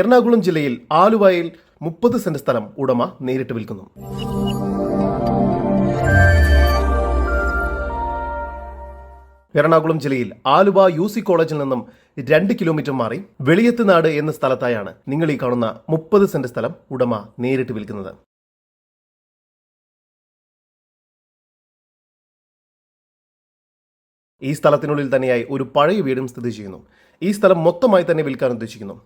എറണാകുളം ജില്ലയിൽ ആലുവായിൽ മുപ്പത് സെന്റ് സ്ഥലം ഉടമ നേരിട്ട് വിൽക്കുന്നു. എറണാകുളം ജില്ലയിൽ ആലുവ യു സി കോളേജിൽ നിന്നും രണ്ട് കിലോമീറ്റർ മാറി വെളിയത്തുനാട് എന്ന സ്ഥലത്തായാണ് നിങ്ങൾ ഈ കാണുന്ന മുപ്പത് സെന്റ് സ്ഥലം ഉടമ നേരിട്ട് വിൽക്കുന്നത്. ഈ സ്ഥലത്തിനുള്ളിൽ തന്നെയായി ഒരു പഴയ വീടും സ്ഥിതി ചെയ്യുന്നു. ഈ സ്ഥലം മൊത്തമായി തന്നെ വിൽക്കാൻ ഉദ്ദേശിക്കുന്നു.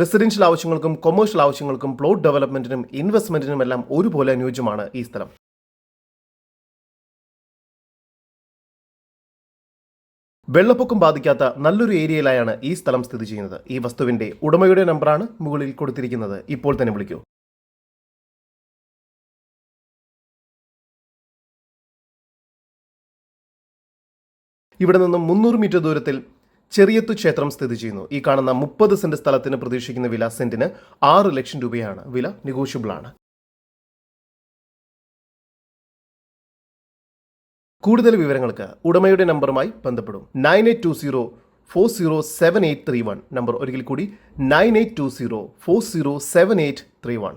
റെസിഡൻഷ്യൽ ആവശ്യങ്ങൾക്കും കൊമേഴ്ഷ്യൽ ആവശ്യങ്ങൾക്കും പ്ലോട്ട് ഡെവലപ്മെന്റിനും ഇൻവെസ്റ്റ്മെന്റിനും എല്ലാം ഒരുപോലെ അനുയോജ്യമാണ് ഈ സ്ഥലം. വെള്ളപ്പൊക്കം ബാധിക്കാത്ത നല്ലൊരു ഏരിയയിലായാണ് ഈ സ്ഥലം സ്ഥിതി ചെയ്യുന്നത്. ഈ വസ്തുവിന്റെ ഉടമയുടെ നമ്പറാണ് മുകളിൽ കൊടുത്തിരിക്കുന്നത്. ഇപ്പോൾ തന്നെ വിളിക്കൂ. ഇവിടെ നിന്നും മുന്നൂറ് മീറ്റർ ദൂരത്തിൽ ചെറിയത്തു ക്ഷേത്രം സ്ഥിതി ചെയ്യുന്നു. ഈ കാണുന്ന മുപ്പത് സെന്റ് സ്ഥലത്തിന് പ്രതീക്ഷിക്കുന്ന വില സെന്റിന് ആറ് ലക്ഷം രൂപയാണ്. വില നെഗോഷ്യബിൾ ആണ്. കൂടുതൽ വിവരങ്ങൾക്ക് ഉടമയുടെ നമ്പറുമായി ബന്ധപ്പെടും. Nine eight two zero four zero seven eight three one. Number ഒരിക്കൽ കൂടി nine eight two zero four zero seven eight three one.